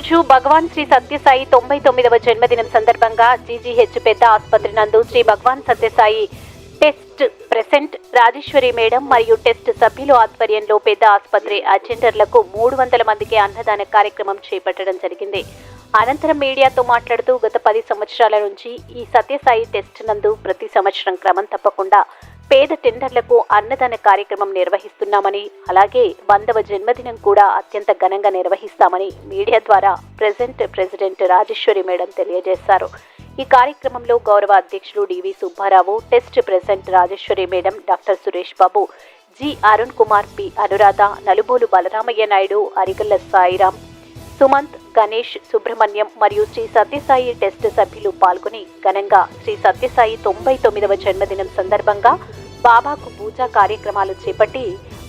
ఈరోజు భగవాన్ శ్రీ సత్యసాయి తొంభై తొమ్మిదవ జన్మదినం సందర్భంగా జీజీహెచ్ పెద్ద ఆసుపత్రి నందు Shri Bhagavan Sathyasai trust president Rajeshwari madam మరియు టెస్ట్ సభ్యులు ఆధ్వర్యంలో పెద్ద ఆసుపత్రి అటెండర్లకు మూడు వందల మందికి అన్నదాన కార్యక్రమం చేపట్టడం జరిగింది. అనంతరం మీడియాతో మాట్లాడుతూ గత పది సంవత్సరాల నుంచి ఈ సత్యసాయి టెస్ట్ నందు ప్రతి సంవత్సరం క్రమం తప్పకుండా పేద టెండర్లకు అన్నదాన కార్యక్రమం నిర్వహిస్తున్నామని అలాగే వందవ జన్మదినం కూడా అత్యంత ఘనంగా నిర్వహిస్తామని మీడియా ద్వారా ప్రెసిడెంట్ ప్రెసిడెంట్ రాజేశ్వరి మేడం తెలియజేశారు. ఈ కార్యక్రమంలో గౌరవ అధ్యక్షులు DV Subbarao test president Rajeshwari madam doctor Suresh Babu G. Arun Kumar P. Anuradha Nalubolu Balaramaiah Naidu Arigalla Sairam Sumanth Ganesh Subrahmanyam మరియు శ్రీ సత్యసాయి టెస్ట్ సభ్యులు పాల్గొని ఘనంగా శ్రీ సత్యసాయి తొంభై తొమ్మిదవ జన్మదినం సందర్భంగా బాబాకు పూజా కార్యక్రమాలు చేపట్టి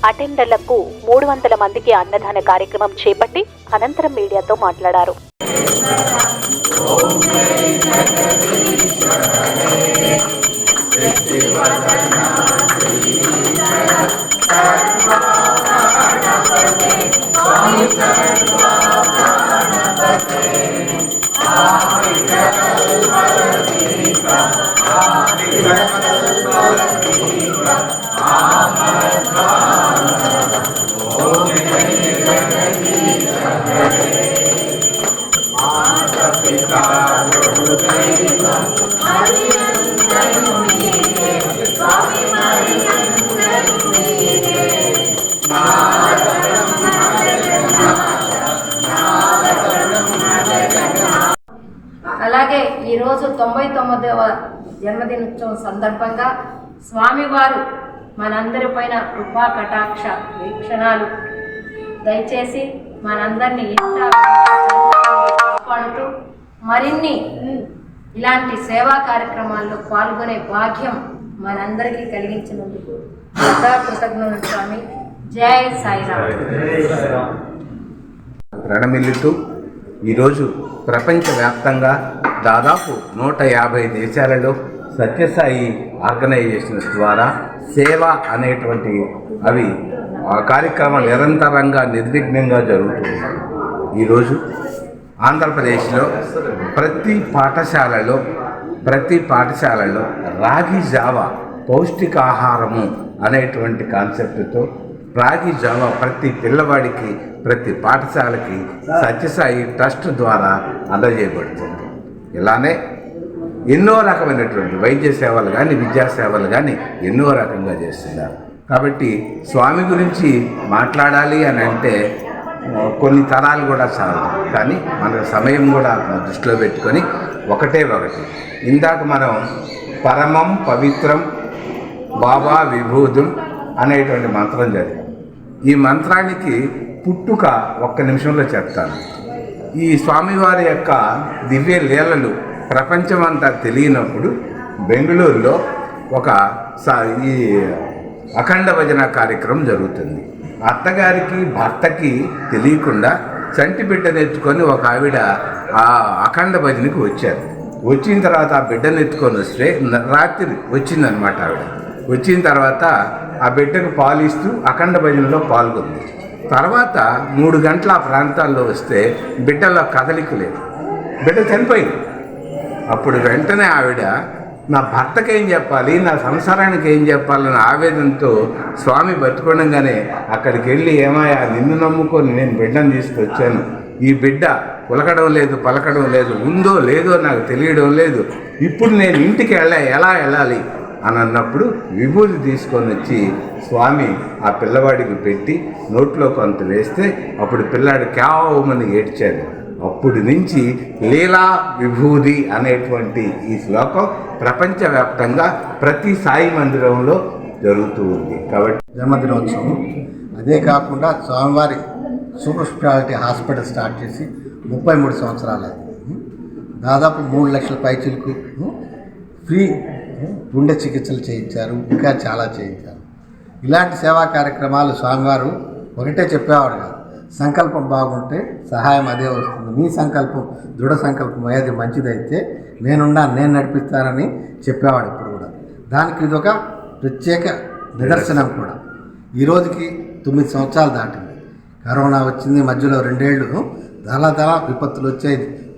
అటెండర్లకు మూడు వందల మందికి అన్నదాన కార్యక్రమం చేపట్టి అనంతరం మీడియాతో మాట్లాడారు. అలాగే ఈరోజు తొంభై తొమ్మిదవ జన్మదినోత్సవం సందర్భంగా స్వామివారు మనందరిపైన కృపా కటాక్ష వీక్షణాలు దయచేసి మనందరినీ ఇంత కాపాడుతూ మరిన్ని ఇలాంటి సేవా కార్యక్రమాల్లో పాల్గొనే భాగ్యం మనందరికీ కలిగించినందుకు సదా కృతజ్ఞులు స్వామి. జై సాయిరామ్. రణమిల్లుతూ ఈరోజు ప్రపంచవ్యాప్తంగా దాదాపు నూట యాభై దేశాలలో సత్యసాయి ఆర్గనైజేషన్స్ ద్వారా సేవ అనేటువంటి అవి కార్యక్రమాలు నిరంతరంగా నిర్విఘ్నంగా జరుగుతుంది ఈరోజు ఆంధ్రప్రదేశ్లో ప్రతి పాఠశాలలో ప్రతి పాఠశాలలో రాగి జావా పౌష్టికాహారము అనేటువంటి కాన్సెప్ట్తో రాగి జావా ప్రతి పిల్లవాడికి ప్రతి పాఠశాలకి సత్యసాయి ట్రస్ట్ ద్వారా అందజేయబడుతుంది. ఇలానే ఎన్నో రకమైనటువంటి వైద్య సేవలు కానీ విద్యా సేవలు కానీ ఎన్నో రకంగా చేస్తున్నారు. కాబట్టి స్వామి గురించి మాట్లాడాలి అని అంటే కొన్ని తరాలు కూడా చాలు. కానీ మన సమయం కూడా దృష్టిలో పెట్టుకొని ఒకటే ఒకటి. ఇందాక మనం పరమం పవిత్రం బాబా విభూతుం అనేటువంటి మంత్రం జరిగింది. ఈ మంత్రానికి పుట్టుక ఒక్క నిమిషంలో చెప్తాను. ఈ స్వామివారి యొక్క దివ్య లీలలు ప్రపంచమంతా తెలియనప్పుడు బెంగళూరులో ఒక ఈ అఖండ భజన కార్యక్రమం జరుగుతుంది. అత్తగారికి భర్తకి తెలియకుండా చంటి బిడ్డనెత్తుకొని ఒక ఆవిడ ఆ అఖండ భజనకి వచ్చారు. వచ్చిన తర్వాత ఆ బిడ్డను ఎత్తుకొని వస్తే రాత్రి వచ్చిందనమాట ఆవిడ. వచ్చిన తర్వాత ఆ బిడ్డకు పాలిస్తూ అఖండ భజనలో పాల్గొంది. తర్వాత మూడు గంటల ఆ ప్రాంతాల్లో వస్తే బిడ్డలో కదలిక లేదు. బిడ్డ చనిపోయింది. అప్పుడు వెంటనే ఆవిడ నా భర్తకి ఏం చెప్పాలి? నా సంసారానికి ఏం చెప్పాలని ఆవేదనతో స్వామి బతుకుండగానే అక్కడికి వెళ్ళి ఏమయ్యా నిన్ను నమ్ముకొని నేను బిడ్డను తీసుకొచ్చాను. ఈ బిడ్డ పులకడం లేదు పలకడం లేదు ఉందో లేదో నాకు తెలియడం లేదు. ఇప్పుడు నేను ఇంటికి వెళ్ళా ఎలా వెళ్ళాలి? అని అన్నప్పుడు విభూతి తీసుకొని వచ్చి స్వామి ఆ పిల్లవాడికి పెట్టి నోట్లో కొంత వేస్తే అప్పుడు పిల్లాడు క్యావమని ఏడ్చాడు. అప్పుడు నుంచి లీలా విభూది అనేటువంటి ఈ శ్లోకం ప్రపంచవ్యాప్తంగా ప్రతి సాయి మందిరంలో జరుగుతూ ఉంది. కాబట్టి జన్మదినోత్సవం. అదే కాకుండా స్వామివారి సూపర్ స్పెషాలిటీ హాస్పిటల్ స్టార్ట్ చేసి ముప్పై మూడు సంవత్సరాలు దాదాపు మూడు లక్షల పైచిలకు ఫ్రీ గుండె చికిత్సలు చేయించారు ఇంకా చాలా చేయించారు. ఇలాంటి సేవా కార్యక్రమాలు స్వామివారు ఒకటే చెప్పేవాడు కాదు. సంకల్పం బాగుంటే సహాయం అదే వస్తుంది. మీ సంకల్పం దృఢ సంకల్పం ఏది మంచిదైతే నేనున్నా నేను నడిపిస్తానని చెప్పేవాడు ఇప్పుడు కూడా. దానికి ఇది ఒక ప్రత్యేక నిదర్శనం కూడా. ఈ రోజుకి తొమ్మిది సంవత్సరాలు దాటింది. కరోనా వచ్చింది మధ్యలో రెండేళ్ళు దళ దళ విపత్తులు వచ్చాయి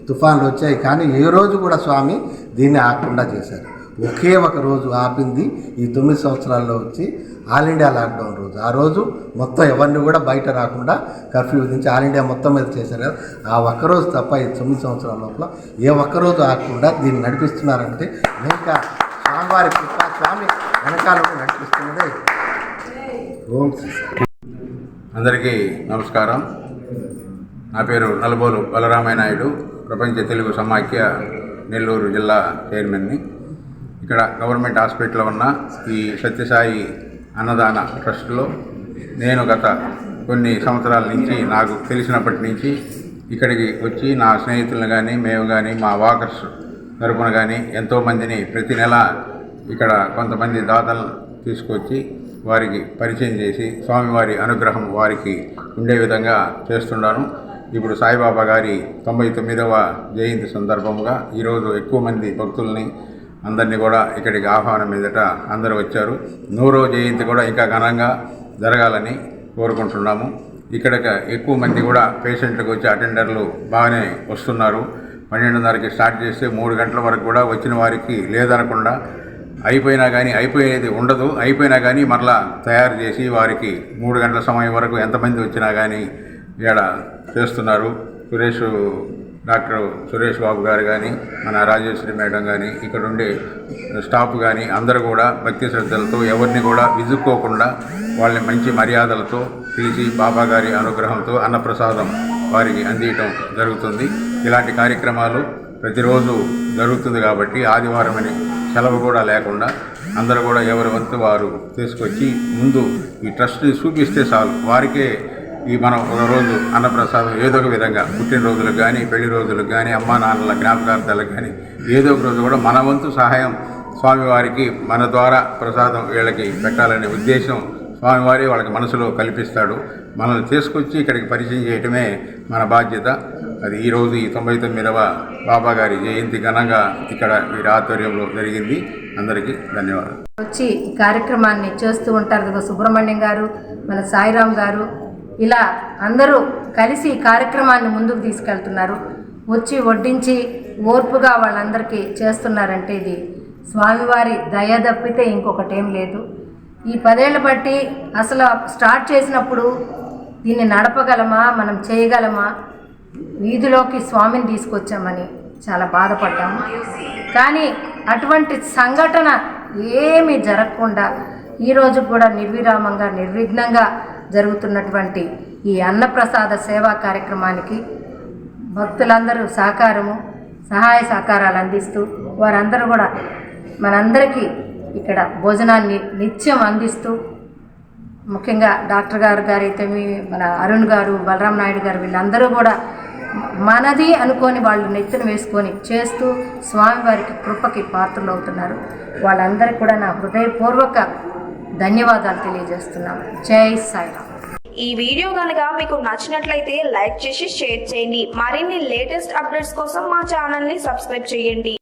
తుఫాన్లు వచ్చాయి కానీ ఏ రోజు కూడా స్వామి దీన్ని ఆకుండా చేశారు. ఒకే ఒక రోజు ఆపింది ఈ తొమ్మిది సంవత్సరాల్లో వచ్చి ఆల్ ఇండియా లాక్డౌన్ రోజు. ఆ రోజు మొత్తం ఎవరిని కూడా బయట రాకుండా కర్ఫ్యూ విధించి ఆల్ ఇండియా మొత్తం మీద చేశారు. కదా ఆ ఒక్క రోజు తప్ప ఈ తొమ్మిది సంవత్సరాల లోపల ఏ ఒక్క రోజు దీన్ని నడిపిస్తున్నారంటే ఇంకా స్వామివారి కృప స్వామి వెనకాల నడిపిస్తున్నదే. ఓం అందరికీ నమస్కారం. నా పేరు నలుబోలు బలరామయ్య నాయుడు ప్రపంచ తెలుగు సమాఖ్య నెల్లూరు జిల్లా చైర్మన్ని. ఇక్కడ గవర్నమెంట్ హాస్పిటల్లో ఉన్న ఈ సత్యసాయి అన్నదాన ట్రస్ట్లో నేను గత కొన్ని సంవత్సరాల నుంచి నాకు తెలిసినప్పటి నుంచి ఇక్కడికి వచ్చి నా స్నేహితులను కానీ మేము కానీ మా వాకర్స్ తరపున కానీ ఎంతోమందిని ప్రతి నెల ఇక్కడ కొంతమంది దాతలు తీసుకొచ్చి వారికి పరిచయం చేసి స్వామివారి అనుగ్రహం వారికి ఉండే విధంగా చేస్తున్నాను ఇప్పుడు సాయిబాబా గారి తొంభై తొమ్మిదవ జయంతి సందర్భంగా ఈరోజు ఎక్కువ మంది భక్తుల్ని అందరినీ కూడా ఇక్కడికి ఆహ్వానం మీదట అందరూ వచ్చారు. నూరో జయంతి కూడా ఇంకా ఘనంగా జరగాలని కోరుకుంటున్నాము. ఇక్కడ ఎక్కువ మంది కూడా పేషెంట్లకు వచ్చి అటెండర్లు బాగానే వస్తున్నారు. పన్నెండున్నరకి స్టార్ట్ చేస్తే మూడు గంటల వరకు కూడా వచ్చిన వారికి లేదనకుండా అయిపోయినా కానీ అయిపోయేది ఉండదు. అయిపోయినా కానీ మరలా తయారు చేసి వారికి మూడు గంటల సమయం వరకు ఎంతమంది వచ్చినా కానీ ఇక్కడ చేస్తున్నారు. సురేష్ డాక్టర్ సురేష్ బాబు గారు కానీ మన రాజేశ్వరి మేడం కానీ ఇక్కడ ఉండే స్టాఫ్ కానీ అందరూ కూడా భక్తి శ్రద్ధలతో ఎవరిని కూడా విసుక్కోకుండా వాళ్ళని మంచి మర్యాదలతో పిలిచి బాబా గారి అనుగ్రహంతో అన్నప్రసాదం వారికి అందియటం జరుగుతుంది. ఇలాంటి కార్యక్రమాలు ప్రతిరోజు జరుగుతుంది కాబట్టి ఆదివారం అని సెలవు కూడా లేకుండా అందరూ కూడా ఎవరి వంతు వారు తీసుకొచ్చి ముందు ఈ ట్రస్ట్ని చూపిస్తే చాలు. వారికే ఈ మనం ఒక రోజు అన్నప్రసాదం ఏదో ఒక విధంగా పుట్టినరోజులకు కానీ పెళ్ళి రోజులకు కానీ అమ్మా నాన్నల జ్ఞాపకార్థాలకు కానీ ఏదో ఒక రోజు కూడా మన వంతు సహాయం స్వామివారికి మన ద్వారా ప్రసాదం వీళ్ళకి పెట్టాలనే ఉద్దేశం స్వామివారి వాళ్ళకి మనసులో కల్పిస్తాడు. మనల్ని తీసుకొచ్చి ఇక్కడికి పరిచయం చేయటమే మన బాధ్యత. అది ఈరోజు ఈ తొంభై తొమ్మిదవ బాబా గారి జయంతి ఘనంగా ఇక్కడ వీరి ఆధ్వర్యంలో జరిగింది. అందరికీ ధన్యవాదాలు. వచ్చి ఈ కార్యక్రమాన్ని చేస్తూ ఉంటారు కదా సుబ్రహ్మణ్యం గారు మన సాయిరాం గారు ఇలా అందరూ కలిసి కార్యక్రమాన్ని ముందుకు తీసుకెళ్తున్నారు. వచ్చి వడ్డించి ఓర్పుగా వాళ్ళందరికీ చేస్తున్నారంటే ఇది స్వామివారి దయ తప్పితే ఇంకొకటి ఏం లేదు. ఈ పదేళ్ళ బట్టి అసలు స్టార్ట్ చేసినప్పుడు దీన్ని నడపగలమా మనం చేయగలమా? వీధిలోకి స్వామిని తీసుకొచ్చామని చాలా బాధపడ్డాము. కానీ అటువంటి సంఘటన ఏమీ జరగకుండా ఈరోజు కూడా నిర్విరామంగా నిర్విఘ్నంగా జరుగుతున్నటువంటి ఈ అన్నప్రసాద సేవా కార్యక్రమానికి భక్తులందరూ సహకారము సహాయ సహకారాలు అందిస్తూ వారందరూ కూడా మనందరికీ ఇక్కడ భోజనాన్ని నిత్యం అందిస్తూ ముఖ్యంగా డాక్టర్ గారు గారైతే మీ మన అరుణ్ గారు బలరాం నాయుడు గారు వీళ్ళందరూ కూడా మనది అనుకొని వాళ్ళు నెత్తిన వేసుకొని చేస్తూ స్వామివారికి కృపకి పాత్రలు అవుతున్నారు. వాళ్ళందరికీ కూడా నా హృదయపూర్వక ధన్యవాదాలు తెలియజేస్తున్నాను జై సాయిరామ్. ఈ వీడియో కనుక మీకు నచ్చినట్లయితే లైక్ చేసి షేర్ చేయండి. మరిన్ని లేటెస్ట్ అప్డేట్స్ కోసం మా ఛానల్ని సబ్స్క్రైబ్ చేయండి.